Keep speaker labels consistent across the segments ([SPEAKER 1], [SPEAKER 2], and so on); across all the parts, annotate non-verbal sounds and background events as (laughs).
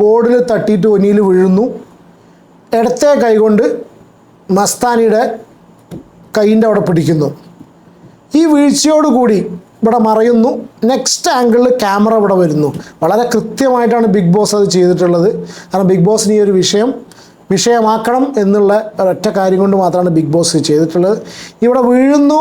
[SPEAKER 1] ബോർഡിൽ തട്ടിയിട്ട് ഒനിയിൽ വീഴുന്നു. ഇടത്തെ കൈകൊണ്ട് മസ്താനിയുടെ കൈയിന്റെ അവിടെ പിടിക്കുന്നു. ഈ വീഴ്ചയോടുകൂടി ഇവിടെ മറയുന്നു. നെക്സ്റ്റ് ആംഗിളിൽ ക്യാമറ ഇവിടെ വരുന്നു. വളരെ കൃത്യമായിട്ടാണ് ബിഗ് ബോസ് അത് ചെയ്തിട്ടുള്ളത്. കാരണം ബിഗ് ബോസിന് ഈ ഒരു വിഷയം വിഷയമാക്കണം എന്നുള്ള ഒരൊറ്റ കാര്യം കൊണ്ട് മാത്രമാണ് ബിഗ് ബോസ് ചെയ്തിട്ടുള്ളത്. ഇവിടെ വീഴുന്നു.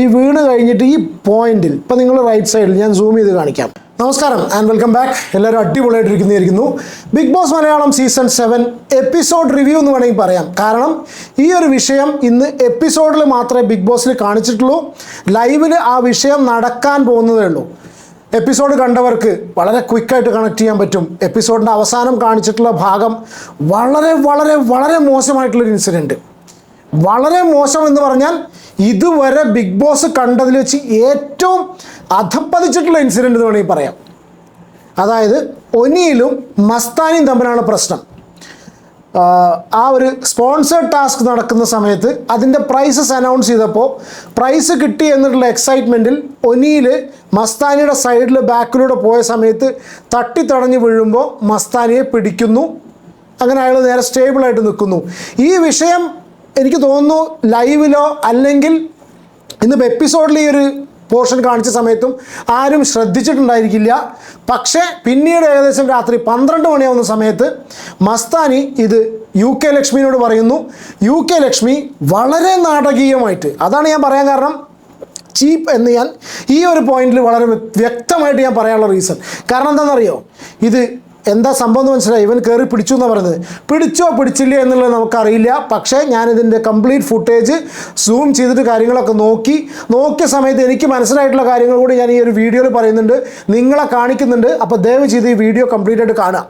[SPEAKER 1] ഈ വീണ് കഴിഞ്ഞിട്ട് ഈ പോയിന്റിൽ ഇപ്പം നിങ്ങൾ റൈറ്റ് സൈഡിൽ ഞാൻ സൂം ചെയ്ത് കാണിക്കാം. നമസ്കാരം ആൻഡ് വെൽക്കം ബാക്ക് എല്ലാവരും അടിപൊളിയായിട്ടിരിക്കുന്നിരിക്കുന്നു Bigg Boss Malayalam season seven episode review എന്ന് വേണമെങ്കിൽ പറയാം. കാരണം ഈ ഒരു വിഷയം ഇന്ന് എപ്പിസോഡിൽ മാത്രമേ ബിഗ് ബോസിൽ കാണിച്ചിട്ടുള്ളൂ. ലൈവിൽ ആ വിഷയം നടക്കാൻ പോകുന്നതേ ഉള്ളൂ. എപ്പിസോഡ് കണ്ടവർക്ക് വളരെ ക്വിക്കായിട്ട് കണക്ട് ചെയ്യാൻ പറ്റും. എപ്പിസോഡിന്റെ അവസാനം കാണിച്ചിട്ടുള്ള ഭാഗം വളരെ വളരെ വളരെ മോശമായിട്ടുള്ളൊരു ഇൻസിഡന്റ് വളരെ മോശം എന്ന് പറഞ്ഞാൽ ഇതുവരെ ബിഗ് ബോസ് കണ്ടതിൽ വെച്ച് ഏറ്റവും അധപ്പതിച്ചിട്ടുള്ള ഇൻസിഡന്റ് എന്ന് വേണമെങ്കിൽ പറയാം. അതായത് ഒനിയിലും മസ്താനിയും തമ്മിലാണ് പ്രശ്നം. ആ ഒരു സ്പോൺസേഡ് ടാസ്ക് നടക്കുന്ന സമയത്ത് അതിന്റെ പ്രൈസസ് അനൗൺസ് ചെയ്തപ്പോൾ പ്രൈസ് കിട്ടി എന്നുള്ള എക്സൈറ്റ്മെന്റിൽ ഒനിയിൽ മസ്താനിയുടെ സൈഡിൽ ബാക്കിലൂടെ പോയ സമയത്ത് തട്ടി തടഞ്ഞു വീഴുമ്പോൾ മസ്താനിയെ പിടിക്കുന്നു. അങ്ങനെ അയാൾ നേരെ സ്റ്റേബിളായിട്ട് നിൽക്കുന്നു. ഈ വിഷയം എനിക്ക് തോന്നുന്നു ലൈവിലോ അല്ലെങ്കിൽ ഇന്നിപ്പോൾ എപ്പിസോഡിൽ ഈ ഒരു പോർഷൻ കാണിച്ച സമയത്തും ആരും ശ്രദ്ധിച്ചിട്ടുണ്ടായിരിക്കില്ല. പക്ഷേ പിന്നീട് ഏകദേശം രാത്രി പന്ത്രണ്ട് മണിയാവുന്ന സമയത്ത് മസ്താനി ഇത് യു കെ ലക്ഷ്മിയോട് പറയുന്നു. യു കെ ലക്ഷ്മി വളരെ നാടകീയമായിട്ട് അതാണ് ഞാൻ പറയാൻ കാരണം ചീപ്പ് എന്ന് ഞാൻ ഈ ഒരു പോയിന്റിൽ വളരെ വ്യക്തമായിട്ട് ഞാൻ പറയാനുള്ള റീസൺ കാരണം എന്താണെന്നറിയോ? ഇത് എന്താ സംഭവം എന്ന് മനസ്സിലായി? ഇവൻ കയറി പിടിച്ചു എന്നാണ് പറയുന്നത്. പിടിച്ചോ പിടിച്ചില്ല എന്നുള്ളത് നമുക്കറിയില്ല. പക്ഷേ ഞാനിതിന്റെ കംപ്ലീറ്റ് ഫുട്ടേജ് സൂം ചെയ്തിട്ട് കാര്യങ്ങളൊക്കെ നോക്കി. നോക്കിയ സമയത്ത് എനിക്ക് മനസ്സിലായിട്ടുള്ള കാര്യങ്ങൾ കൂടി ഞാൻ ഈ ഒരു വീഡിയോയിൽ പറയുന്നുണ്ട്. നിങ്ങളെ കാണിക്കുന്നുണ്ട്. അപ്പോൾ ദയവ് ചെയ്ത് ഈ വീഡിയോ കംപ്ലീറ്റ് ആയിട്ട് കാണാം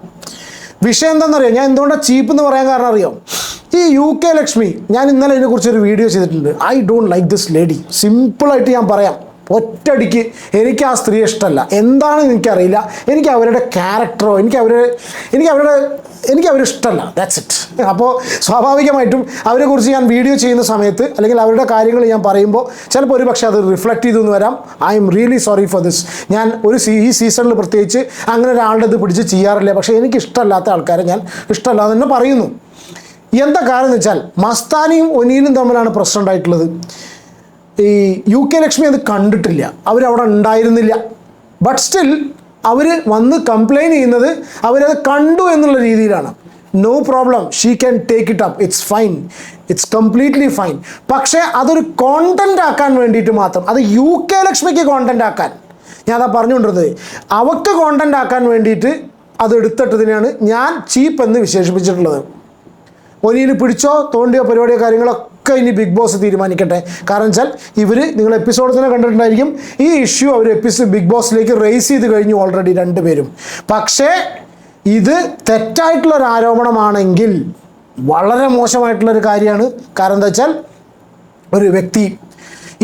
[SPEAKER 1] വിഷയം എന്താണെന്നറിയാം? ഞാൻ എന്തുകൊണ്ടാണ് ചീപ്പ് എന്ന് പറയാൻ കാരണം അറിയാം? ഈ യു കെ ലക്ഷ്മി ഞാൻ ഇന്നലെ ഇതിനെക്കുറിച്ച് ഒരു വീഡിയോ ചെയ്തിട്ടുണ്ട്. I don't like this lady സിമ്പിളായിട്ട് ഞാൻ പറയാം. ഒറ്റയടിക്ക് എനിക്ക് ആ സ്ത്രീ ഇഷ്ടമല്ല. എന്താണെന്ന് എനിക്കറിയില്ല. എനിക്ക് അവരുടെ ക്യാരക്ടറോ എനിക്ക് അവരുടെ എനിക്ക് അവരുടെ എനിക്ക് അവരിഷ്ടമല്ല ദാറ്റ്സ് ഇറ്റ് അപ്പോൾ സ്വാഭാവികമായിട്ടും അവരെക്കുറിച്ച് ഞാൻ വീഡിയോ ചെയ്യുന്ന സമയത്ത് അല്ലെങ്കിൽ അവരുടെ കാര്യങ്ങൾ ഞാൻ പറയുമ്പോൾ ചിലപ്പോൾ ഒരു പക്ഷേ അത് റിഫ്ലക്റ്റ് ചെയ്തു എന്ന് വരാം. I'm really sorry for this ഞാൻ ഒരു ഈ സീസണിൽ പ്രത്യേകിച്ച് അങ്ങനെ ഒരാളുടെ ഇത് പിടിച്ച് ചെയ്യാറില്ല. പക്ഷേ എനിക്ക് ഇഷ്ടമല്ലാത്ത ആൾക്കാരെ ഞാൻ ഇഷ്ടമല്ല എന്ന് തന്നെ പറയുന്നു. എന്താ കാരണം എന്ന് വെച്ചാൽ മസ്താനിയും ഒനീലും തമ്മിലാണ് പ്രശ്നം ഉണ്ടായിട്ടുള്ളത്. ഈ യു കെ ലക്ഷ്മി അത് കണ്ടിട്ടില്ല. അവരവിടെ ഉണ്ടായിരുന്നില്ല. ബട്ട് സ്റ്റിൽ അവർ വന്ന് കംപ്ലൈൻ ചെയ്യുന്നത് അവരത് കണ്ടു എന്നുള്ള രീതിയിലാണ്. No problem she can take it up it's fine it's completely fine പക്ഷേ അതൊരു കോണ്ടന്റ് ആക്കാൻ വേണ്ടിയിട്ട് മാത്രം. അത് യു കെ ലക്ഷ്മിക്ക് കോണ്ടന്റ് ആക്കാൻ. ഞാൻ അതാ പറഞ്ഞുകൊണ്ടിരുന്നത്. അവക്ക് കോണ്ടന്റ് ആക്കാൻ വേണ്ടിയിട്ട് അത് എടുത്തിട്ടതിനെയാണ് ഞാൻ ചീപ്പ് എന്ന് വിശേഷിപ്പിച്ചിട്ടുള്ളത്. ഒനിയിൽ പിടിച്ചോ തോണ്ടിയോ പരിപാടിയോ കാര്യങ്ങളൊക്കെ ഇനി ബിഗ് ബോസ് തീരുമാനിക്കട്ടെ. കാരണം വെച്ചാൽ ഇവർ നിങ്ങൾ എപ്പിസോഡ് തന്നെ കണ്ടിട്ടുണ്ടായിരിക്കും. ഈ ഇഷ്യൂ അവർ എപ്പിസോഡ് ബിഗ് ബോസിലേക്ക് റേസ് ചെയ്ത് കഴിഞ്ഞു ഓൾറെഡി രണ്ടുപേരും. പക്ഷേ ഇത് തെറ്റായിട്ടുള്ള ഒരു ആരോപണമാണെങ്കിൽ വളരെ മോശമായിട്ടുള്ളൊരു കാര്യമാണ്. കാരണം എന്താ വെച്ചാൽ ഒരു വ്യക്തി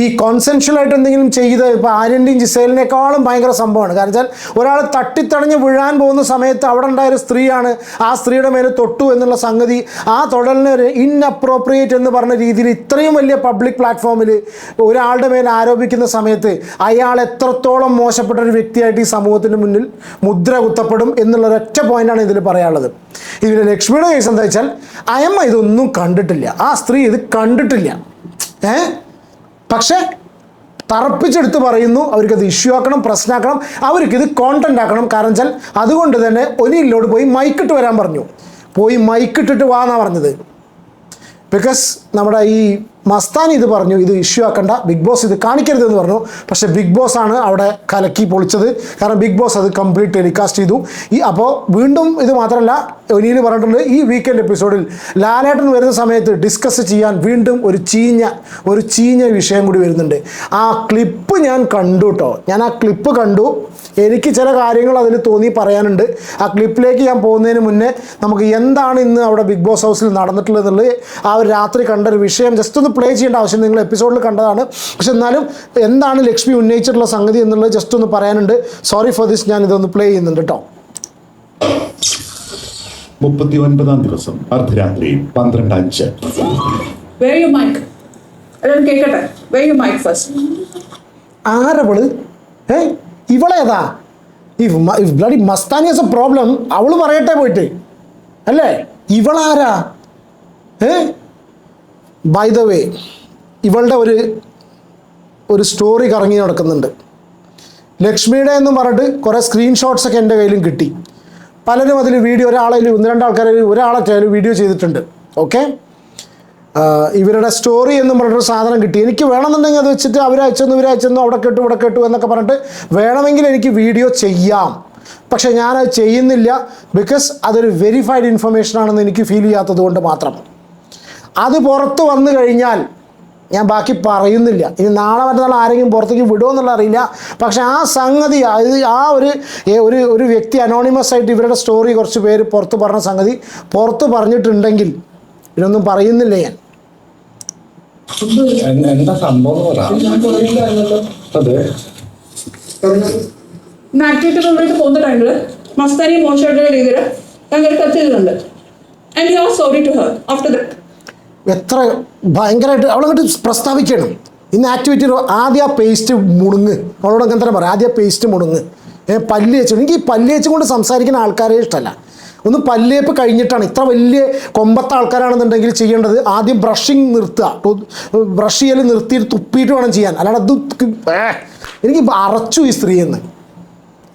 [SPEAKER 1] ഈ കോൺസെൻഷ്യൽ ആയിട്ട് എന്തെങ്കിലും ചെയ്ത് ഇപ്പോൾ ആര്യന്റെയും ജിസേലിനേക്കാളും ഭയങ്കര സംഭവമാണ്. കാരണം വെച്ചാൽ ഒരാൾ തട്ടിത്തടഞ്ഞ് വീഴാൻ പോകുന്ന സമയത്ത് അവിടെ ഉണ്ടായ ഒരു സ്ത്രീയാണ് ആ സ്ത്രീയുടെ മേലെ തൊട്ടു എന്നുള്ള സംഗതി. ആ തൊടലിന് ഒരു ഇൻഅപ്രോപ്രിയേറ്റ് എന്ന് പറഞ്ഞ രീതിയിൽ ഇത്രയും വലിയ പബ്ലിക് പ്ലാറ്റ്ഫോമിൽ ഒരാളുടെ മേലെ ആരോപിക്കുന്ന സമയത്ത് അയാൾ എത്രത്തോളം മോശപ്പെട്ട ഒരു വ്യക്തിയായിട്ട് ഈ സമൂഹത്തിന് മുന്നിൽ മുദ്ര കുത്തപ്പെടും എന്നുള്ള ഒരൊറ്റ പോയിന്റാണ് ഇതിൽ പറയാനുള്ളത്. ഇതിൽ ലക്ഷ്മിയുടെ കേസ് എന്താ വെച്ചാൽ അയമ്മ ഇതൊന്നും കണ്ടിട്ടില്ല. ആ സ്ത്രീ ഇത് കണ്ടിട്ടില്ല. ഏ പക്ഷേ തറപ്പിച്ചെടുത്ത് പറയുന്നു അവർക്കത് ഇഷ്യൂ ആക്കണം പ്രശ്നമാക്കണം അവർക്കിത് കോണ്ടന്റ് ആക്കണം. കാരണം വെച്ചാൽ അതുകൊണ്ട് തന്നെ ഒനിയിലോട് പോയി മൈക്കിട്ട് വരാൻ പറഞ്ഞു. പോയി മൈക്കിട്ടിട്ട് വാ എന്നാണ് പറഞ്ഞത്. ബിക്കോസ് നമ്മുടെ ഈ മസ്താനി ഇത് പറഞ്ഞു ഇത് ഇഷ്യൂ ആക്കണ്ട ബിഗ് ബോസ് ഇത് കാണിക്കരുതെന്ന് പറഞ്ഞു. പക്ഷേ ബിഗ് ബോസ് ആണ് അവിടെ കലക്കി പൊളിച്ചത്. കാരണം ബിഗ് ബോസ് അത് കംപ്ലീറ്റ് ടെലികാസ്റ്റ് ചെയ്തു. ഈ അപ്പോൾ വീണ്ടും ഇത് മാത്രമല്ല ഒനിയിൽ പറഞ്ഞിട്ടുണ്ട് ഈ വീക്കെൻഡ് എപ്പിസോഡിൽ ലാലേട്ടൻ വരുന്ന സമയത്ത് ഡിസ്കസ് ചെയ്യാൻ വീണ്ടും ഒരു ചീഞ്ഞ ഒരു ചീഞ്ഞ വിഷയം കൂടി വരുന്നുണ്ട്. ആ ക്ലിപ്പ് ഞാൻ കണ്ടു കേട്ടോ ഞാൻ ആ ക്ലിപ്പ് കണ്ടു. എനിക്ക് ചില കാര്യങ്ങൾ അതിൽ തോന്നി പറയാനുണ്ട്. ആ ക്ലിപ്പിലേക്ക് ഞാൻ പോകുന്നതിന് മുന്നേ നമുക്ക് എന്താണ് ഇന്ന് അവിടെ ബിഗ് ബോസ് ഹൗസിൽ നടന്നിട്ടുള്ളത് എന്നുള്ളത് ആ ഒരു രാത്രി കണ്ട ഒരു വിഷയം ജസ്റ്റ് ഒന്ന് പ്ലേ ചെയ്യേണ്ട ആവശ്യം നിങ്ങൾ എപ്പിസോഡിൽ കണ്ടതാണ്. പക്ഷെ എന്നാലും എന്താണ് ലക്ഷ്മി ഉന്നയിച്ചിട്ടുള്ള സംഗതി എന്നുള്ളത് ജസ്റ്റ് ഒന്ന് പറയാനുണ്ട്. സോറി ഫോർ ദിസ് ഞാൻ ഇതൊന്ന് പ്ലേ ചെയ്യുന്നുണ്ട് കേട്ടോ
[SPEAKER 2] മുപ്പത്തി ഒൻപതാം ദിവസം അർദ്ധരാത്രി പന്ത്രണ്ട് അഞ്ച്?
[SPEAKER 1] ആരവൾ? ഏ ഇവളേതാ if if bloody Mastani is a problem അവൾ പറയട്ടെ പോയിട്ട്. അല്ലേ? ഇവളാരാ? ഏ? ബൈ ദ വേ ഇവളുടെ ഒരു ഒരു സ്റ്റോറി കറങ്ങി നടക്കുന്നുണ്ട്. ലക്ഷ്മിയുടെ എന്ന് പറഞ്ഞിട്ട് കുറേ സ്ക്രീൻഷോട്ട്സ് ഒക്കെ എന്റെ കയ്യിലും കിട്ടി. പലരും അതിൽ വീഡിയോ ഒരാളെങ്കിലും ഒന്ന് രണ്ട് ആൾക്കാരെ ഒരാളൊക്കെ അതിൽ വീഡിയോ ചെയ്തിട്ടുണ്ട് ഓക്കെ ഇവരുടെ സ്റ്റോറി എന്നും പറഞ്ഞിട്ടൊരു സാധനം കിട്ടി. എനിക്ക് വേണമെന്നുണ്ടെങ്കിൽ അത് വെച്ചിട്ട് അവരയച്ചെന്നു ഇവരയച്ചെന്നു അവിടെ കേട്ടു ഇവിടെ കേട്ടു എന്നൊക്കെ പറഞ്ഞിട്ട് വേണമെങ്കിൽ എനിക്ക് വീഡിയോ ചെയ്യാം. പക്ഷേ ഞാനത് ചെയ്യുന്നില്ല ബിക്കോസ് അതൊരു വെരിഫൈഡ് ഇൻഫർമേഷൻ ആണെന്ന് എനിക്ക് ഫീൽ ചെയ്യാത്തത് കൊണ്ട് മാത്രം. അത് പുറത്ത് വന്നു കഴിഞ്ഞാൽ ഞാൻ ബാക്കി പറയുന്നില്ല. ഇനി നാളെ മറ്റന്നാൾ ആരെങ്കിലും പുറത്തേക്ക് വിടുമോ എന്നുള്ള അറിയില്ല. പക്ഷെ ആ സംഗതി അത് ആ ഒരു ഒരു ഒരു വ്യക്തി അനോണിമസ് ആയിട്ട് ഇവരുടെ സ്റ്റോറി കുറച്ച് പേര് പുറത്ത് പറഞ്ഞ സംഗതി പുറത്ത് പറഞ്ഞിട്ടുണ്ടെങ്കിൽ ഇതിനൊന്നും പറയുന്നില്ല ഞാൻ.
[SPEAKER 3] എന്ത- എന്താ സംഭവം. അതെ.
[SPEAKER 4] പോകുന്ന ടൈമിൽ മസ്താനി മോശമായിട്ടുള്ള രീതിയിൽ ഭയങ്കര കത്തിയിട്ടുണ്ട് and you are sorry to her after that
[SPEAKER 1] എത്ര ഭയങ്കരമായിട്ട് അവളങ്ങോട്ട് പ്രസ്താവിക്കണം ഇന്ന് ആക്ടിവിറ്റി ആദ്യ പേസ്റ്റ് മുണുങ്ങ്. അവളോട് അങ്ങനെ തന്നെ പറയാം ആദ്യ പേസ്റ്റ് മുണുങ്ങ്. പല്ല് വെച്ചു എനിക്ക് ഈ പല്ല് വെച്ചുകൊണ്ട് സംസാരിക്കുന്ന ആൾക്കാരെ ഇഷ്ടമല്ല. ഒന്ന് പല്ലേപ്പ് കഴിഞ്ഞിട്ടാണ്. ഇത്ര വലിയ കൊമ്പത്ത ആൾക്കാരാണെന്നുണ്ടെങ്കിൽ ചെയ്യേണ്ടത് ആദ്യം ബ്രഷിങ് നിർത്തുക. ബ്രഷ് ചെയ്യൽ നിർത്തിയിട്ട് തുപ്പിയിട്ട് വേണം ചെയ്യാൻ. അല്ലാതെ അത് എനിക്ക് അറച്ചു ഈ സ്ത്രീ എന്ന്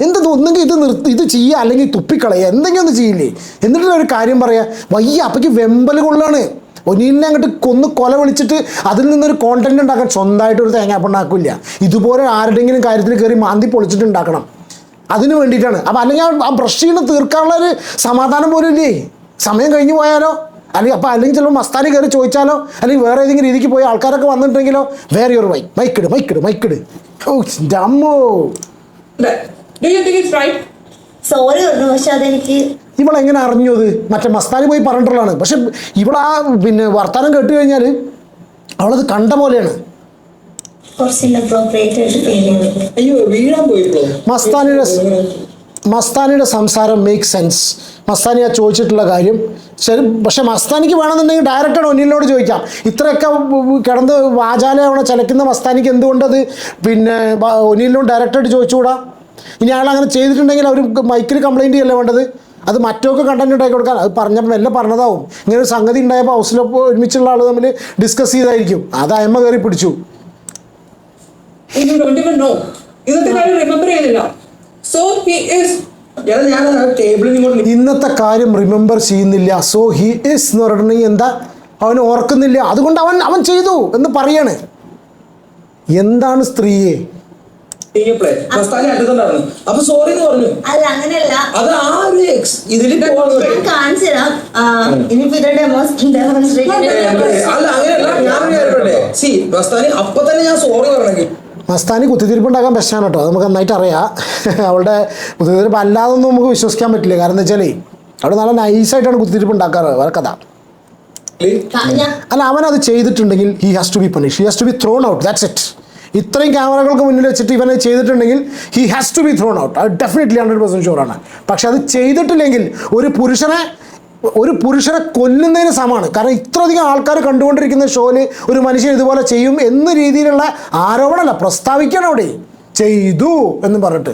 [SPEAKER 1] എന്ത് ഒന്നെങ്കിൽ ഇത് നിർത്തി ഇത് ചെയ്യുക അല്ലെങ്കിൽ തുപ്പിക്കളയുക. എന്തെങ്കിലും ഒന്ന് ചെയ്യില്ലേ? എന്നിട്ട് ഒരു കാര്യം പറയാ വയ്യ അപ്പയ്ക്ക് വെമ്പൽ കൊള്ളാണ്. ഒനീലിനെ അങ്ങോട്ട് കൊന്ന് കൊല വിളിച്ചിട്ട് അതിൽ നിന്നൊരു കോണ്ടന്റ് ഉണ്ടാക്കാൻ സ്വന്തമായിട്ട് ഒരു തേങ്ങാപ്പുണ്ടാക്കില്ല ഇതുപോലെ ആരുടെങ്കിലും കാര്യത്തിൽ കയറി മാന്തി പൊളിച്ചിട്ടുണ്ടാക്കണം അതിന് വേണ്ടിയിട്ടാണ്. അപ്പം അല്ലെങ്കിൽ ആ- ബ്രഷ് ചെയ്യണ തീർക്കാനുള്ള ഒരു സമാധാനം പോലും ഇല്ലേ? സമയം കഴിഞ്ഞു പോയാലോ? അല്ലെങ്കിൽ അപ്പം അല്ലെങ്കിൽ ചിലപ്പോൾ മസ്താനി കയറി ചോദിച്ചാലോ? അല്ലെങ്കിൽ വേറെ ഏതെങ്കിലും രീതിക്ക് പോയി ആൾക്കാരൊക്കെ വന്നിട്ടുണ്ടെങ്കിലോ? വേറെ ഒരു വൈ മൈക്കിട് മൈക്കിട് മൈക്കിട് ഓ ഡമ്മോ
[SPEAKER 4] do you think it's right
[SPEAKER 5] sorry പറഞ്ഞു പക്ഷെ അതെനിക്ക്
[SPEAKER 1] ഇവളെങ്ങനെ അറിഞ്ഞു അത്? മറ്റേ മസ്താനി പോയി പറഞ്ഞിട്ടുള്ളതാണ്. പക്ഷെ ഇവളാ പിന്നെ വർത്തമാനം കേട്ട് കഴിഞ്ഞാൽ അവളത് കണ്ട പോലെയാണ്. മസ്താനിയുടെ മസ്താനിയുടെ സംസാരം മേക്ക് സെൻസ് മസ്താനി ആ ചോദിച്ചിട്ടുള്ള കാര്യം ശരി പക്ഷെ മസ്താനിക്ക് വേണമെന്നുണ്ടെങ്കിൽ ഡയറക്റ്റാണ് ഒന്നിലോട് ചോദിക്കാം. ഇത്രയൊക്കെ കിടന്ന് വാചാലയാവണ ചലക്കുന്ന മസ്താനിക്ക് എന്തുകൊണ്ടത്? പിന്നെ ഒന്നിലോട് ഡയറക്റ്റായിട്ട് ചോദിച്ചുകൂടാ? ഇനി അയാൾ അങ്ങനെ ചെയ്തിട്ടുണ്ടെങ്കിൽ അവർ മൈക്കിൽ കംപ്ലയിന്റ് ചെയ്യല്ലേ വേണ്ടത്? അത് മറ്റൊക്കെ കണ്ടന്റ് ഉണ്ടാക്കി കൊടുക്കാൻ. അത് പറഞ്ഞപ്പോൾ എല്ലാം പറഞ്ഞതാവും. ഇങ്ങനെ ഒരു സംഗതി ഉണ്ടായപ്പോൾ ഹൗസിലൊപ്പം ഒരുമിച്ചുള്ള ആൾ തമ്മിൽ ഡിസ്കസ് ചെയ്തായിരിക്കും. അത് അയമ്മ കയറി പിടിച്ചു.
[SPEAKER 4] ഇന്നത്തെ കാര്യം റിമെമ്പർ ചെയ്യുന്നില്ല സോ ഹി ഈസ്
[SPEAKER 3] എടാ ഞാൻ
[SPEAKER 1] ഇന്നത്തെ കാര്യം റിമെമ്പർ ചെയ്യുന്നില്ല. സോ ഹി ഇസ് എന്ന് പറഞ്ഞിട്ടുണ്ടെങ്കിൽ എന്താ? അവൻ ഓർക്കുന്നില്ല. അതുകൊണ്ട് അവൻ അവൻ ചെയ്തു എന്ന് പറയാണ്. എന്താണ് സ്ത്രീയെ?
[SPEAKER 3] നീങ്ങിയപ്പോഴേ മസ്താനി അടുത്തുണ്ടായിരുന്നു അപ്പൊ സോറി എന്ന് പറഞ്ഞു.
[SPEAKER 5] അല്ല അങ്ങനെയല്ല.
[SPEAKER 3] അത് ആ ഒരു ഇതിൽ
[SPEAKER 5] ഞാൻ കാണിച്ചു തരാം. ഇനിയിപ്പോ ഇത് ഡെമോൺസ്ട്രേറ്റ്
[SPEAKER 3] അല്ല അങ്ങനെയല്ല. ഞാൻ വിചാരിക്കട്ടെ സി മസ്താനി അപ്പൊ തന്നെ ഞാൻ സോറി പറഞ്ഞെങ്കിൽ.
[SPEAKER 1] മസ്താനി കുത്തിത്തിരിപ്പുണ്ടാക്കാൻ പ്രശ്നമാണ് കേട്ടോ അത് നമുക്ക് നന്നായിട്ട് അറിയാം. (laughs) അവളുടെ കുത്തിത്തിരിപ്പ് അല്ലാതൊന്നും നമുക്ക് വിശ്വസിക്കാൻ പറ്റില്ല. കാരണം എന്താ വെച്ചാൽ അവിടെ നല്ല നൈസായിട്ടാണ് കുത്തിത്തിരിപ്പ് ഉണ്ടാക്കാറ്. വേറെ കഥ. അല്ല അവൻ അത് ചെയ്തിട്ടുണ്ടെങ്കിൽ he has to be punish he has to be thrown out that's it ഇത്രയും ക്യാമറകൾക്ക് മുന്നിൽ വെച്ചിട്ട് ഇവനെ ചെയ്തിട്ടുണ്ടെങ്കിൽ he has to be thrown out അത് ഡെഫിനറ്റ്ലി ഹൺഡ്രഡ് പെർസെന്റ് ഷുവറാണ് പക്ഷെ അത് ചെയ്തിട്ടില്ലെങ്കിൽ ഒരു പുരുഷനെ ഒരു പുരുഷനെ കൊല്ലുന്നതിന് സമാണ് കാരണം ഇത്രയധികം ആൾക്കാർ കണ്ടുകൊണ്ടിരിക്കുന്ന ഷോയിൽ ഒരു മനുഷ്യൻ ഇതുപോലെ ചെയ്യും എന്ന രീതിയിലുള്ള ആരോപണമല്ല. പ്രസ്താവിക്കണം അവിടെ. ചെയ്തു എന്ന് പറഞ്ഞിട്ട്.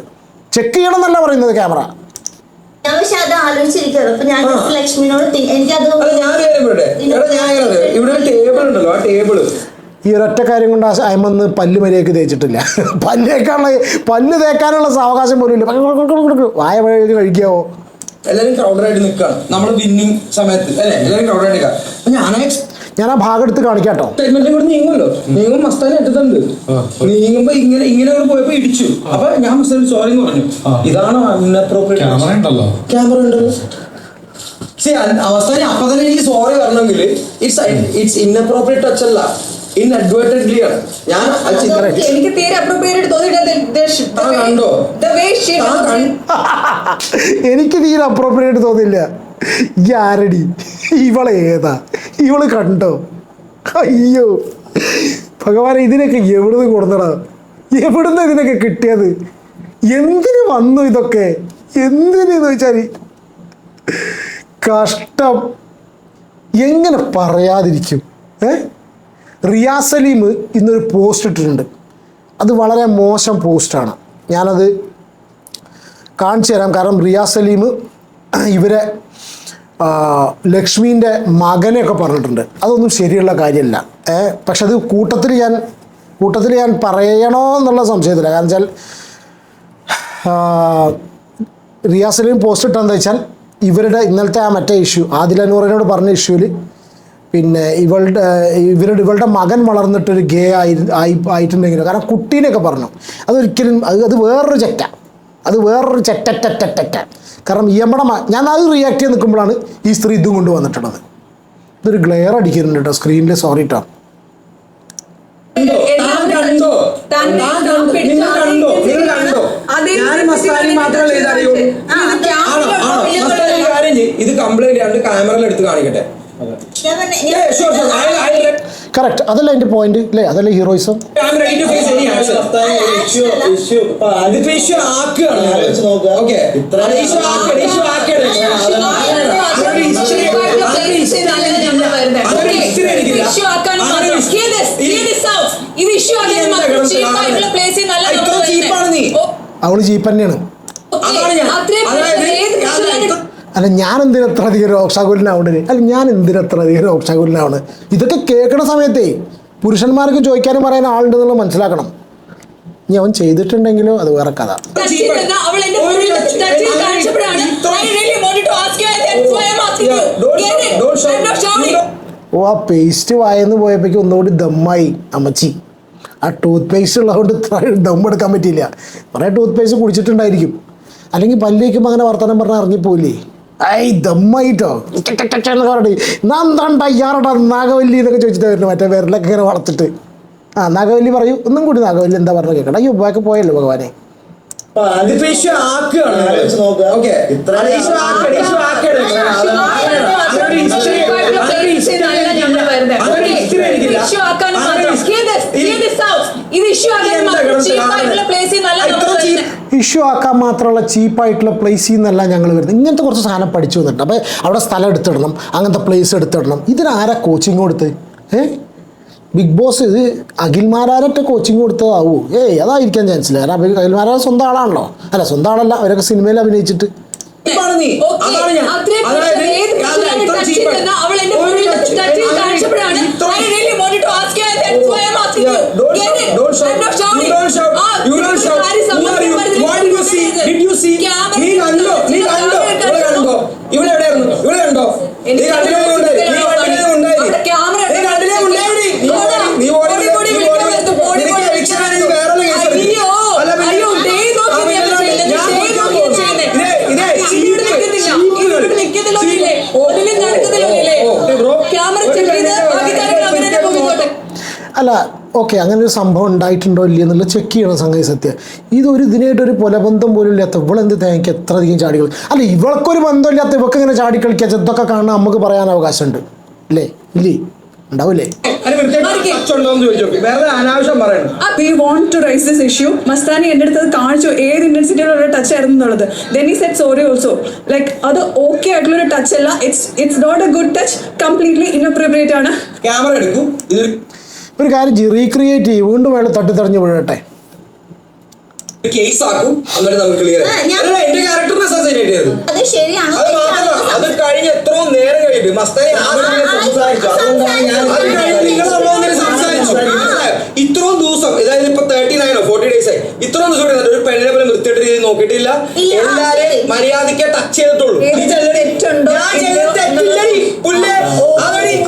[SPEAKER 1] ചെക്ക് ചെയ്യണം എന്നല്ല പറയുന്നത് ക്യാമറ.
[SPEAKER 5] ഞാൻ പക്ഷെ അത് ആലോചിച്ചിരിക്കുന്നത് അപ്പൊ ഞാൻ ലക്ഷ്മിനോട് എനിക്കത്
[SPEAKER 3] ഞാൻ ഇവിടെ ഒരു ടേബിൾ ഉണ്ടല്ലോ. ആ ടേബിൾ
[SPEAKER 1] ഈ ഒരൊറ്റ കാര്യം കൊണ്ട് ആ അയമന്ന് പല്ല് മര്യാദയ്ക്ക് തേച്ചിട്ടില്ല. (laughs) പല്ലേക്കാനുള്ള പല്ല് തേക്കാനുള്ള സാവകാശം പോലും ഇല്ല. വായ വഴി കഴിക്കാവോ?
[SPEAKER 3] എല്ലാരും ക്രൗഡായിട്ട് നിൽക്കുകയാണ്. നമ്മൾ വിന്നിങ് സമയത്ത്. അല്ലേ? ക്രൗഡായിട്ട് ഞാൻ
[SPEAKER 1] ഞാൻ ആ ഭാഗം എടുത്ത് കാണിക്കാട്ടോ
[SPEAKER 3] എക്സൈറ്റ്മെന്റ് കൂടെ നീങ്ങുമല്ലോ? നീങ്ങും മസ്താനി എടുത്തുണ്ട് നീങ്ങുമ്പോ ഇങ്ങനെ ഇങ്ങനെ പോയപ്പോ ഇടിച്ചു. അപ്പൊ ഞാൻ സോറി എന്ന് പറഞ്ഞു. ഇതാണ്
[SPEAKER 2] ക്യാമറ ഉണ്ടല്ലോ.
[SPEAKER 3] അവസാനം അപ്പൊ തന്നെ എനിക്ക് സോറി പറഞ്ഞെങ്കിൽ ഇറ്റ്സ് ഇറ്റ്സ് ഇന്നപ്രോപ്രിയറ്റ് ടച്ച് അല്ല. ഇൻഅഡ്വേർട്ടഡ്ലി ഞാൻ
[SPEAKER 4] എനിക്ക് തീരെ അപ്രോപ്രിയേറ്റ്
[SPEAKER 1] എനിക്ക് തീരെ തോന്നില്ല ഈ ആരടി? ഇവളെ ഏതാ? ഇവൾ കണ്ടോ? അയ്യോ. ഭഗവാൻ ഇതിനൊക്കെ എവിടുന്ന് കൊടുത്തട എവിടുന്ന് ഇതിനൊക്കെ കിട്ടിയത്? എന്തിനു വന്നു ഇതൊക്കെ? എന്തിനെന്ന് വെച്ചാൽ കഷ്ടം. എങ്ങനെ പറയാതിരിക്കും? ഏ? റിയാസ് സലീം ഇന്നൊരു പോസ്റ്റ് ഇട്ടിട്ടുണ്ട്. അത് വളരെ മോശം പോസ്റ്റാണ് ഞാനത് കാണിച്ചു തരാം. കാരണം റിയാസ് സലീം ഇവരെ ലക്ഷ്മീന്റെ മകനെയൊക്കെ പറഞ്ഞിട്ടുണ്ട്. അതൊന്നും ശരിയുള്ള കാര്യമല്ല. പക്ഷെ അത് കൂട്ടത്തിൽ ഞാൻ കൂട്ടത്തിൽ ഞാൻ പറയണോ എന്നുള്ള സംശയത്തില്ല കാരണം വെച്ചാൽ റിയാസ് സലീം പോസ്റ്റ് ഇട്ടെന്താ വെച്ചാൽ ഇവരുടെ ഇന്നലത്തെ ആ മറ്റേ ഇഷ്യൂ ആദില നൂറിനോട് പറഞ്ഞ ഇഷ്യൂവിൽ പിന്നെ ഇവളുടെ ഇവരുടെ ഇവളുടെ മകൻ വളർന്നിട്ടൊരു ഗേ ആയി ആയി ആയിട്ടുണ്ടെങ്കിലും കാരണം കുട്ടീനെയൊക്കെ പറഞ്ഞു. അതൊരിക്കലും അത് അത് വേറൊരു ചെറ്റ. അത് വേറൊരു ചെറ്ററ്ററ്ററ്ററ്റ. കാരണം ഇയമ്മടെ ഞാൻ അത് റിയാക്ട് ചെയ്ത് നിൽക്കുമ്പോഴാണ് ഈ സ്ത്രീ ഇതും കൊണ്ട് വന്നിട്ടുള്ളത്. ഇതൊരു ഗ്ലെയർ അടിക്കുന്നുണ്ട് കേട്ടോ സ്ക്രീനിൽ സോറി കേട്ടോ.
[SPEAKER 3] ഇത് കംപ്ലൈന്റ് ആണ് ക്യാമറയിൽ എടുത്ത് കാണിക്കട്ടെ.
[SPEAKER 5] ഞാൻ പറഞ്ഞ-
[SPEAKER 3] Yeah,
[SPEAKER 5] ഞാൻ-
[SPEAKER 3] sure, sure. I- I- I-
[SPEAKER 1] correct അതല്ല എന്റെ പോയിന്റ് അല്ലേ. അതല്ലേ ഹീറോയിസം.
[SPEAKER 3] അതൊരു അതൊരു. അതൊരു. അതൊരു
[SPEAKER 1] അവൾ ജീപ്പ് തന്നെയാണ്.
[SPEAKER 6] Okay.
[SPEAKER 3] അതാണ് ഞാൻ.
[SPEAKER 6] അത്രയും
[SPEAKER 3] അതായത്
[SPEAKER 6] pressure ഏത്
[SPEAKER 3] ഞാൻ
[SPEAKER 6] pressure
[SPEAKER 3] ഇത്ര-
[SPEAKER 1] അല്ല ഞാൻ എന്തിനത്ര അധികം രോക്ഷാകുലനാവണത് അല്ല ഞാൻ എന്തിനത്ര അധികം രോക്ഷാകുലനാവണ് ഇതൊക്കെ കേൾക്കുന്ന സമയത്തേ പുരുഷന്മാർക്ക് ചോദിക്കാനും പറയാൻ ആളുണ്ടെന്നുള്ളത് മനസ്സിലാക്കണം. ഇനി അവൻ ചെയ്തിട്ടുണ്ടെങ്കിലോ അത് വേറെ കഥ. ഓ ആ പേസ്റ്റ് വായന്ന് പോയപ്പോഴേക്കും ഒന്നുകൂടി ദമ്മായി അമ്മച്ചി. ആ ടൂത്ത് പേസ്റ്റ് ഉള്ളതുകൊണ്ട് ഇത്ര ദം എടുക്കാൻ പറ്റിയില്ല. കുറേ ടൂത്ത് പേസ്റ്റ് കുടിച്ചിട്ടുണ്ടായിരിക്കും. അല്ലെങ്കിൽ പല്ലിക്കുമ്പോൾ അങ്ങനെ വർത്തമാനം പറഞ്ഞാൽ ഇറങ്ങിപ്പോയില്ലേ ഐ ദമ്മായിട്ടോ. എന്ന് പറഞ്ഞിട്ട് നന്ദണ്ട അയ്യാറടാ നാഗവല്ലി എന്നൊക്കെ ചോദിച്ചിട്ട് വരുന്നു. മറ്റേ വിരലൊക്കെ ഇങ്ങനെ വളർത്തിട്ട്. ആ നാഗവല്ലി പറയൂ. ഒന്നും കൂടി നാഗവല്ലി എന്താ പറഞ്ഞു കേൾക്കണം. അയ്യോ ബാക്ക് പോയല്ലോ ഭഗവാനെ.
[SPEAKER 3] ഇതിപ്പോ
[SPEAKER 1] ഇഷ്യൂ ആക്കാൻ മാത്രമുള്ള ചീപ്പായിട്ടുള്ള പ്ലേസിൽ നിന്നല്ല ഞങ്ങൾ വരുന്നത്. ഇങ്ങനത്തെ കുറച്ച് സാധനം പഠിച്ചു വന്നിട്ടുണ്ട്. അപ്പോൾ അവിടെ സ്ഥലം എടുത്തിടണം. അങ്ങനത്തെ പ്ലേസ് എടുത്തിടണം. ഇതിനാരാ കോച്ചിങ് കൊടുത്ത് ഏ? ബിഗ് ബോസ് ഇത് അഖിൽമാരാരൊക്കെ കോച്ചിങ് കൊടുത്തതാവൂ. ഏയ് അതായിരിക്കാൻ ചാൻസ് ഇല്ല. കാരണം അഖിൽ- അഖിൽമാരാർ സ്വന്തം ആളാണല്ലോ. അല്ല സ്വന്തം ആളല്ല. അവരൊക്കെ സിനിമയിൽ അഭിനയിച്ചിട്ട്.
[SPEAKER 3] കണ്ടോ? ഇവിടെ കണ്ടോ? ഇവിടെ എവിടെയായിരുന്നു? ഇവിടെ കണ്ടോ? നീ ഉണ്ടായി? നീ കണ്ടില്ലേ ഉണ്ടായി?
[SPEAKER 6] അവിടെ camera
[SPEAKER 3] നീ കണ്ടില്ലേ ഉണ്ടായി? നീ
[SPEAKER 6] ഓടാ.
[SPEAKER 3] ഓടി, നീ ഓടി,
[SPEAKER 6] ഓടി, ഓടി,
[SPEAKER 3] നീ
[SPEAKER 6] വിളിക്കാൻ
[SPEAKER 3] ഓടി.
[SPEAKER 6] വരുന്നു, ഓടി,
[SPEAKER 3] നിനക്ക്
[SPEAKER 6] ഓടി,
[SPEAKER 3] eviction
[SPEAKER 6] വിളിക്കാൻ
[SPEAKER 3] ആണെങ്കിൽ വേറെ വല്ല case എടുക്ക്.
[SPEAKER 6] അയ്യോ,
[SPEAKER 3] അല്ല, പിന്നെ-
[SPEAKER 6] അയ്യോ, day നോക്കി
[SPEAKER 3] ആ,
[SPEAKER 6] നീ
[SPEAKER 3] പിന്നെ
[SPEAKER 6] ചെയ്യുന്നത്,
[SPEAKER 3] ഞാൻ
[SPEAKER 6] day
[SPEAKER 3] നോക്കാൻ
[SPEAKER 6] നോക്കി
[SPEAKER 3] പോകുന്നു.
[SPEAKER 6] ചെയ്യുന്നത്.
[SPEAKER 3] ഇതേ, ഇതേ,
[SPEAKER 6] അത് ഇവിടെ
[SPEAKER 3] cheap,
[SPEAKER 6] നിൽക്കുന്നില്ല.
[SPEAKER 3] cheap
[SPEAKER 6] ഇവിടെ
[SPEAKER 3] കളി.
[SPEAKER 6] നിൽക്കുന്നില്ല,
[SPEAKER 3] Cheap.
[SPEAKER 6] ഇല്ലേ?
[SPEAKER 3] ഓ,
[SPEAKER 6] ഒന്നിലും നടക്കുന്നില്ല,
[SPEAKER 3] ഓ,
[SPEAKER 6] ഇല്ലേ?
[SPEAKER 3] ഓ, ഓ, bro.
[SPEAKER 6] ക്യാമറ
[SPEAKER 3] ഒരു
[SPEAKER 6] ചെക്ക് ചെയ്ത്
[SPEAKER 3] minute,
[SPEAKER 6] ബാക്കി
[SPEAKER 3] ഒരു
[SPEAKER 6] കാര്യങ്ങൾ അവരെ
[SPEAKER 3] minute
[SPEAKER 6] പോയിക്കോട്ടെ
[SPEAKER 1] അല്ല ഓക്കെ അങ്ങനെ ഒരു സംഭവം ഉണ്ടായിട്ടുണ്ടോ ഇല്ല എന്നുള്ളത് ചെക്ക് ചെയ്യണം സംഗതി സത്യം. ഇതൊരു ഇതിനായിട്ടൊരു പുലബന്ധം പോലും ഇല്ലാത്ത ഇവളെന്ത് തേങ്ങയ്ക്ക് എത്ര അധികം ചാടികൾ അല്ല ഇവൾക്കൊരു ബന്ധമില്ലാത്ത ഇവൾക്ക് ഇങ്ങനെ ചാടി കളിക്കുക ഇതൊക്കെ കാണാൻ നമുക്ക് പറയാൻ അവകാശമുണ്ട്. അല്ലേ ഇല്ലേ? ഉണ്ടാവില്ലേ
[SPEAKER 3] അതിന് വൃത്തിയായിട്ട് touch ഉണ്ടോ എന്ന് ചോദിച്ചു നോക്ക്. വെറുതെ അനാവശ്യം പറയണം
[SPEAKER 4] we want to raise this issue Mastani എന്റെ അടുത്ത് അത് കാണിച്ചു ഏത് ഇന്റൻസിറ്റിയിലുള്ള ടച്ച് ആയിരുന്നു എന്നുള്ളത്. ദെൻ ഈ സെറ്റ് സോറി ഓൾസോ ലൈക്ക് അത് ഓക്കെ ആയിട്ടുള്ള ഒരു ടച്ച് അല്ല. It's it's not a good touch completely inappropriate ആണ്.
[SPEAKER 3] ക്യാമറ എടുക്കൂ.
[SPEAKER 1] ഒരു കാര്യം ചെയ്യും റീക്രിയേറ്റ് ചെയ്യും വീണ്ടും വേണം തട്ടിത്തടഞ്ഞ് വീഴട്ടെ.
[SPEAKER 5] അത് ശരിയാണോ.
[SPEAKER 3] അത് കഴിഞ്ഞ് എത്രയോ നേരം കഴിഞ്ഞിട്ട് മസ്താനി? ഇത്രയും ദിവസം അതായത് ഇപ്പൊ തേർട്ടി നയനോ ഫോർട്ടി ഡേയ്സ് ആയി. ഇത്രയും ദിവസം ഒരു പെണ്ണിനെ പോലെ വൃത്തിയായിട്ട് രീതി നോക്കിയിട്ടില്ല. എല്ലാരെയും മര്യാദയ്ക്ക് ടച്ച് ചെയ്തിട്ടുള്ളൂ.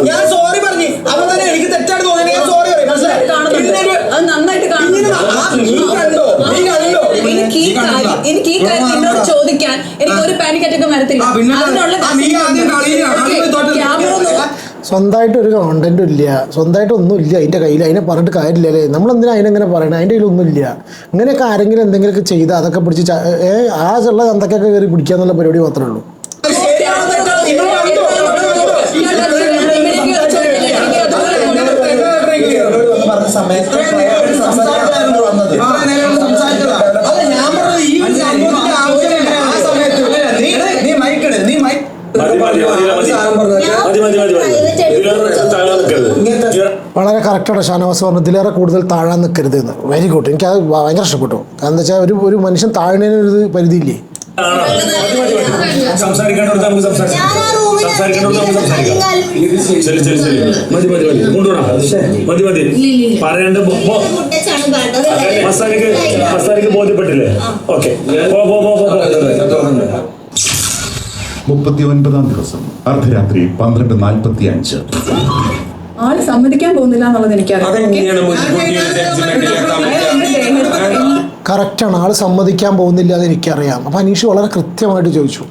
[SPEAKER 3] ഞാൻ സോറി പറഞ്ഞു. അപ്പൊ തന്നെ എനിക്ക് തെറ്റായിട്ട് തോന്നി ഞാൻ സോറി പറയും മനസ്സിലായോ?
[SPEAKER 6] കാണുന്നുണ്ട്
[SPEAKER 3] ഇന്നൊരു-
[SPEAKER 6] അത് നന്നായിട്ട്
[SPEAKER 3] ഇങ്ങനെ ആ, നീ കണ്ടോ? നീ കണ്ടോ?
[SPEAKER 6] എനിക്ക് ഈ കാര്യം എനിക്ക് ഈ കാര്യം നിന്നോട് ചോദിക്കാൻ എനിക്ക് ഒരു പാനിക് അറ്റാക്ക് വരത്തില്ല. അതിനുള്ള ക്യാമറ
[SPEAKER 1] സ്വന്തമായിട്ട് ഒരു കോണ്ടന്റും ഇല്ല. സ്വന്തമായിട്ട് ഒന്നും ഇല്ല അതിന്റെ കയ്യിൽ അതിനെ പറഞ്ഞിട്ട് കാര്യമില്ല നമ്മൾ എന്തിനാ അതിനെങ്ങനെ പറയണേ? അതിന്റെ കയ്യിൽ ഒന്നുമില്ല ഇങ്ങനെയൊക്കെ ആരെങ്കിലും എന്തെങ്കിലുമൊക്കെ ചെയ്ത് അതൊക്കെ പിടിച്ച് ആ ചെള്ള എന്തൊക്കെയൊക്കെ കയറി പിടിക്കാന്നുള്ള പരിപാടി മാത്രമേ ഉള്ളൂ
[SPEAKER 3] ശരിയാണോ തെറ്റാണോ? നിങ്ങൾ കണ്ടോ? നിങ്ങൾ കണ്ടോ?
[SPEAKER 7] പറഞ്ഞ സമയത്ത് സംസാരിച്ചായിരുന്നു വന്നത്
[SPEAKER 3] ഇത്ര നേരം സംസാരിച്ചതാ. അല്ല, ഞാൻ പറഞ്ഞത് ഈ ഒരു സംഭവത്തിന്റെ ആവശ്യമില്ല. ആ സമയത്ത് നീ-
[SPEAKER 7] നീ മൈക്കെടു നീ മൈക്ക്
[SPEAKER 8] മതി മതി മതി മതി
[SPEAKER 3] സാധനം പറഞ്ഞേക്കാം.
[SPEAKER 8] മതി മതി മതി മതി ഇതിലൊന്നും സമയത്ത്
[SPEAKER 1] വളരെ കറക്റ്റാണ് ഷാനവാസ് പറഞ്ഞത്. ഇതിലേറെ കൂടുതൽ താഴാൻ നിൽക്കരുത് എന്ന്. വെരി ഗുഡ് എനിക്ക് അത് ഭയങ്കര ഇഷ്ടപ്പെട്ടു. കാരണം എന്താ വെച്ചാൽ ഒരു ഒരു മനുഷ്യൻ താഴ്ന്നതിനൊരു പരിധിയില്ലേ?
[SPEAKER 8] ആണോ? മതി, മതി, മതി. നമുക്ക് സംസാരിക്കാം.
[SPEAKER 5] ഞാൻ ആ റൂമിൽ
[SPEAKER 8] സംസാരിക്കേണ്ടടുത്ത് നമുക്ക് സംസാരിക്കാം. ശരി ശരി ശരി. മതി മതി മതി. കൊണ്ടുവിടാം. മതി മതി. പറയേണ്ട ബോധ്യപ്പെട്ടില്ലേ? ഓക്കെ. പോ പോ പോ പോ, പോ.
[SPEAKER 2] മുപ്പത്തി ഒൻപതാം ദിവസം അർദ്ധരാത്രി പന്ത്രണ്ട് നാൽപ്പത്തി അഞ്ച്
[SPEAKER 4] ആൾ സമ്മതിക്കാൻ പോകുന്നില്ല എന്നുള്ളത് എനിക്കറിയാം.
[SPEAKER 1] കറക്റ്റാണ്. ആൾ സമ്മതിക്കാൻ പോകുന്നില്ല എന്ന് എനിക്കറിയാം. അപ്പൊ അനീഷ് വളരെ കൃത്യമായിട്ട് ചോദിച്ചു.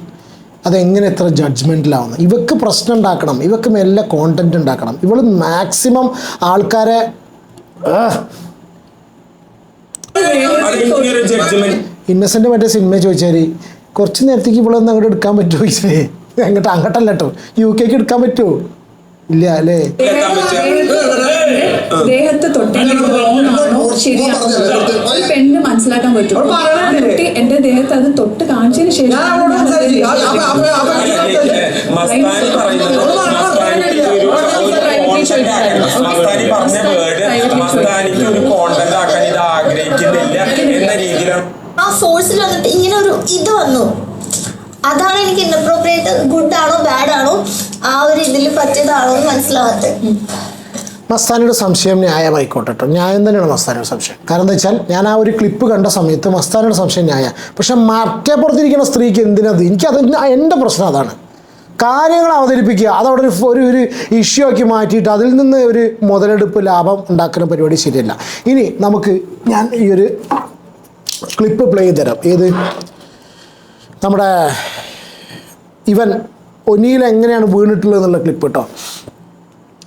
[SPEAKER 1] അതെങ്ങനെ എത്ര ജഡ്ജ്മെന്റിലാവുന്നത് ഇവക്ക് പ്രശ്നം ഉണ്ടാക്കണം. ഇവക്ക് മെല്ലെ കോണ്ടന്റ് ഉണ്ടാക്കണം. ഇവൾ മാക്സിമം ആൾക്കാരെ ഇന്നസെന്റ് മറ്റേ സിനിമ ചോദിച്ചാൽ കുറച്ച് നേരത്തേക്ക് ഇവളൊന്ന് അങ്ങോട്ട് എടുക്കാൻ പറ്റുമോ? ചോദിച്ചേ അങ്ങോട്ട് അങ്ങോട്ടല്ല കേട്ടോ യു കെക്ക് എടുക്കാൻ പറ്റുമോ? ഇല്ല അല്ലേ?
[SPEAKER 4] ദേഹത്ത് ആണോ ശരിയാണോ ഒരു പെണ്ണ് മനസ്സിലാക്കാൻ പറ്റും കുട്ടി എന്റെ ദേഹത്ത് അത് തൊട്ട് കാണിച്ചതിന് ശേഷം.
[SPEAKER 3] ആ-
[SPEAKER 5] ഫോഴ്സിൽ വന്നിട്ട് ഇങ്ങനെ ഒരു ഇത് വന്നു അതാണ് എനിക്ക് ഇൻഅപ്രോപ്രിയേറ്റ് ഗുഡ് ആണോ ബാഡ് ആണോ ആ ഒരു ഇതിൽ പറ്റിയതാണോ എന്ന് മനസ്സിലാവാത്തത്
[SPEAKER 1] മസ്താനിയുടെ സംശയം ന്യായമായിക്കോട്ടെ കേട്ടോ ന്യായം തന്നെയാണ് മസ്താനിയുടെ സംശയം. കാരണം എന്താ വെച്ചാൽ ഞാൻ ആ ഒരു ക്ലിപ്പ് കണ്ട സമയത്ത് മസ്താനിയുടെ സംശയം ന്യായ. പക്ഷെ മറ്റേ പുറത്തിരിക്കുന്ന സ്ത്രീക്ക് എന്തിനത്? എനിക്കത് എന്റെ പ്രശ്നം അതാണ്. കാര്യങ്ങൾ അവതരിപ്പിക്കുക. അതവിടെ ഒരു ഒരു ഒരു ഇഷ്യൂ ആക്കി മാറ്റിയിട്ട് അതിൽ നിന്ന് ഒരു മുതലെടുപ്പ് ലാഭം ഉണ്ടാക്കുന്ന പരിപാടി ശരിയല്ല. ഇനി നമുക്ക് ഞാൻ ഈ ഒരു ക്ലിപ്പ് പ്ലേ ചെയ്ത് തരാം ഏത്? നമ്മുടെ ഇവൻ ഒനിയിൽ എങ്ങനെയാണ് വീണിട്ടുള്ളത് എന്നുള്ള ക്ലിപ്പ് കേട്ടോ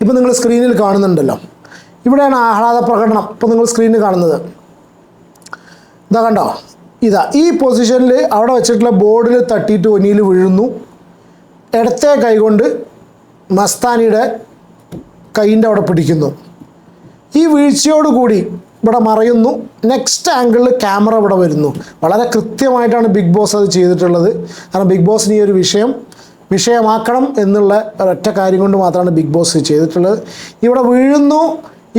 [SPEAKER 1] ഇപ്പം നിങ്ങൾ സ്ക്രീനിൽ കാണുന്നുണ്ടല്ലോ. ഇവിടെയാണ് ആഹ്ലാദ പ്രകടനം. ഇപ്പം നിങ്ങൾ സ്ക്രീനിൽ കാണുന്നത്. ഇതാ കണ്ടോ? ഇതാ ഈ പൊസിഷനിൽ അവിടെ വെച്ചിട്ടുള്ള ബോർഡിൽ തട്ടിയിട്ട് ഒനിയിൽ വീഴുന്നു. ഇടത്തെ കൈകൊണ്ട് മസ്താനിയുടെ കൈയിന്റെ അവിടെ പിടിക്കുന്നു. ഈ വീഴ്ചയോടുകൂടി ഇവിടെ മറയുന്നു. നെക്സ്റ്റ് ആംഗിളിൽ ക്യാമറ ഇവിടെ വരുന്നു. വളരെ കൃത്യമായിട്ടാണ് ബിഗ് ബോസ് അത് ചെയ്തിട്ടുള്ളത്. കാരണം ബിഗ് ബോസിന് ഈ ഒരു വിഷയം വിഷയമാക്കണം എന്നുള്ള ഒരൊറ്റ കാര്യം കൊണ്ട് മാത്രമാണ് ബിഗ് ബോസ് ചെയ്തിട്ടുള്ളത്. ഇവിടെ വീഴുന്നു.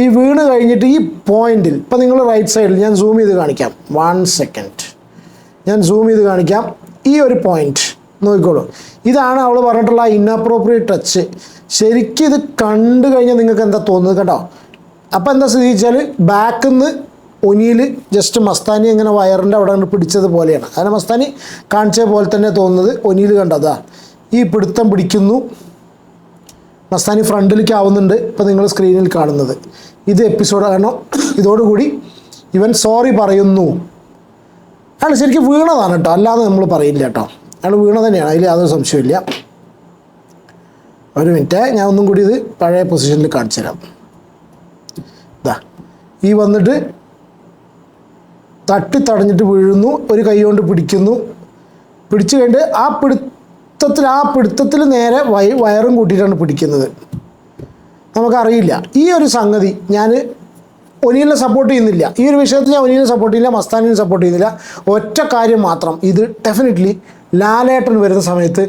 [SPEAKER 1] ഈ വീണ് കഴിഞ്ഞിട്ട് ഈ പോയിന്റിൽ ഇപ്പം നിങ്ങൾ റൈറ്റ് സൈഡിൽ ഞാൻ സൂം ചെയ്ത് കാണിക്കാം. വൺ സെക്കൻഡ് ഞാൻ സൂം ചെയ്ത് കാണിക്കാം. ഈ ഒരു പോയിന്റ് നോക്കിക്കോളൂ. ഇതാണ് അവൾ പറഞ്ഞിട്ടുള്ള ഇന്നപ്രോപ്രിയേറ്റ് ടച്ച് ശരിക്കും ഇത് കണ്ടു കഴിഞ്ഞാൽ നിങ്ങൾക്ക് എന്താ തോന്നുന്നത് കേട്ടോ? അപ്പോൾ എന്താ സ്ഥിതി വെച്ചാൽ ബാക്കിൽ നിന്ന് ഒനിയിൽ ജസ്റ്റ് മസ്താനി ഇങ്ങനെ വയറിന്റെ അവിടെ പിടിച്ചത് പോലെയാണ്. അങ്ങനെ മസ്താനി കാണിച്ചത് പോലെ തന്നെ തോന്നുന്നത് ഒനിയിൽ കണ്ടതാ. ഈ പിടുത്തം പിടിക്കുന്നു. മസ്താനി ഫ്രണ്ടിലേക്ക് ആവുന്നുണ്ട്. ഇപ്പോൾ നിങ്ങൾ സ്ക്രീനിൽ കാണുന്നത്. ഇത് എപ്പിസോഡ് കാരണം ഇതോടുകൂടി ഇവൻ സോറി പറയുന്നു. അയാൾ ശരിക്കും വീണതാണ് കേട്ടോ. അല്ലാതെ നമ്മൾ പറയില്ല കേട്ടോ. അയാൾ വീണ തന്നെയാണ്. അതിൽ യാതൊരു സംശയമില്ല ഒരു മിനിറ്റ് ഞാൻ ഒന്നും കൂടി ഇത് പഴയ പൊസിഷനിൽ കാണിച്ചു തരാം. ഇതാ ഈ വന്നിട്ട് തട്ടി തടഞ്ഞിട്ട് വീഴുന്നു. ഒരു കൈ കൊണ്ട് പിടിക്കുന്നു. പിടിച്ചു കഴിഞ്ഞിട്ട് ആ പിടുത്തത്തിൽ ആ പിടുത്തത്തിൽ നേരെ വയ വയറും കൂട്ടിയിട്ടാണ് പിടിക്കുന്നത്. നമുക്കറിയില്ല. ഈ ഒരു സംഗതി ഞാൻ ഒനിയനെ സപ്പോർട്ട് ചെയ്യുന്നില്ല. ഈ ഒരു വിഷയത്തിൽ ഞാൻ ഒനിയനെ സപ്പോർട്ട് ചെയ്യില്ല മസ്താനിനെ സപ്പോർട്ട് ചെയ്യുന്നില്ല. ഒറ്റ കാര്യം മാത്രം ഇത് ഡെഫിനറ്റ്ലി ലാലേട്ടൻ വരുന്ന സമയത്ത്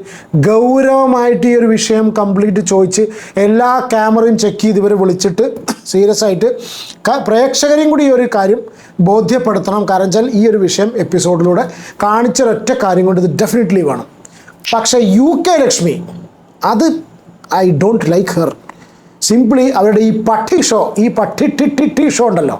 [SPEAKER 1] ഗൗരവമായിട്ട് ഈ ഒരു വിഷയം കംപ്ലീറ്റ് ചോദിച്ച് എല്ലാ ക്യാമറയും ചെക്ക് ചെയ്ത് ഇവരെ വിളിച്ചിട്ട് സീരിയസ് ആയിട്ട് പ്രേക്ഷകരെയും കൂടി ഈ ഒരു കാര്യം ബോധ്യപ്പെടുത്തണം. കാരണം വെച്ചാൽ ഈ ഒരു വിഷയം എപ്പിസോഡിലൂടെ കാണിച്ചൊരൊറ്റ കാര്യം കൊണ്ട് ഇത് ഡെഫിനറ്റ്ലി വേണം. പക്ഷേ യു കെ ലക്ഷ്മി അത് I don't like her simply അവരുടെ ഈ പട്ടി ഷോ ഈ പട്ടി ടി ടി ടി ഷോ ഉണ്ടല്ലോ.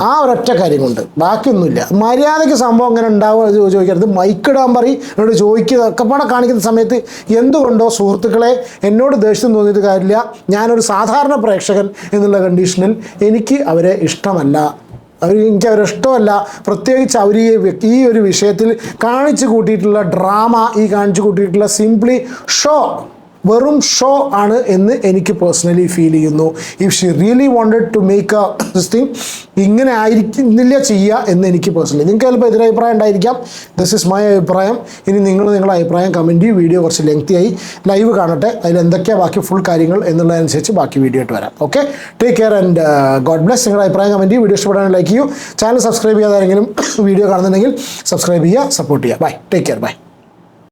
[SPEAKER 1] ആ ഒരൊറ്റ കാര്യം കൊണ്ട് ബാക്കിയൊന്നുമില്ല. മര്യാദയ്ക്ക് സംഭവം അങ്ങനെ ഉണ്ടാവുക ചോദിക്കരുത്. മൈക്കിടാൻ പറയും. എന്നോട് ചോദിക്കുക ഒക്കെ പാടെ കാണിക്കുന്ന സമയത്ത് എന്തുകൊണ്ടോ സുഹൃത്തുക്കളെ എന്നോട് ദേഷ്യം തോന്നിയിട്ട് കാര്യമില്ല. ഞാനൊരു സാധാരണ പ്രേക്ഷകൻ എന്നുള്ള കണ്ടീഷനിൽ എനിക്ക് അവരെ ഇഷ്ടമല്ല. അവർ എനിക്ക് അവരിഷ്ടമല്ല പ്രത്യേകിച്ച് അവർ ഈ ഈ ഒരു വിഷയത്തിൽ കാണിച്ചു കൂട്ടിയിട്ടുള്ള ഡ്രാമ ഈ കാണിച്ചു കൂട്ടിയിട്ടുള്ള സിംപ്ലി ഷോ വെറും ഷോ ആണ് എന്ന് എനിക്ക് പേഴ്സണലി ഫീൽ ചെയ്യുന്നു. If she really wanted to make a thing ഇങ്ങനെ ആയിരിക്കുന്നില്ല ചെയ്യുക എന്ന് എനിക്ക് പേഴ്സണലി നിങ്ങൾക്ക് ചിലപ്പോൾ എതിരഭിപ്രായം ഉണ്ടായിരിക്കാം. ദിസ് ഇസ് മൈ അഭിപ്രായം. ഇനി നിങ്ങൾ നിങ്ങളുടെ അഭിപ്രായം കമന്റ് ചെയ്യും. വീഡിയോ കുറച്ച് ലെങ്തിയായി ലൈവ് കാണട്ടെ. അതിൽ എന്തൊക്കെയാണ് ബാക്കി ഫുൾ കാര്യങ്ങൾ എന്നുള്ളതനുസരിച്ച് ബാക്കി വീഡിയോ ആയിട്ട് വരാം. Okay take care and God bless നിങ്ങളുടെ അഭിപ്രായം കമന്റ് ചെയ്യും. വീഡിയോ ഇഷ്ടപ്പെടാൻ ലൈക്ക് ചെയ്യൂ. ചാനൽ സബ്സ്ക്രൈബ് ചെയ്യാതെ ആരെങ്കിലും (coughs) വീഡിയോ കാണുന്നുണ്ടെങ്കിൽ സബ്സ്ക്രൈബ് ചെയ്യുക സപ്പോർട്ട് ചെയ്യുക. Bye take care bye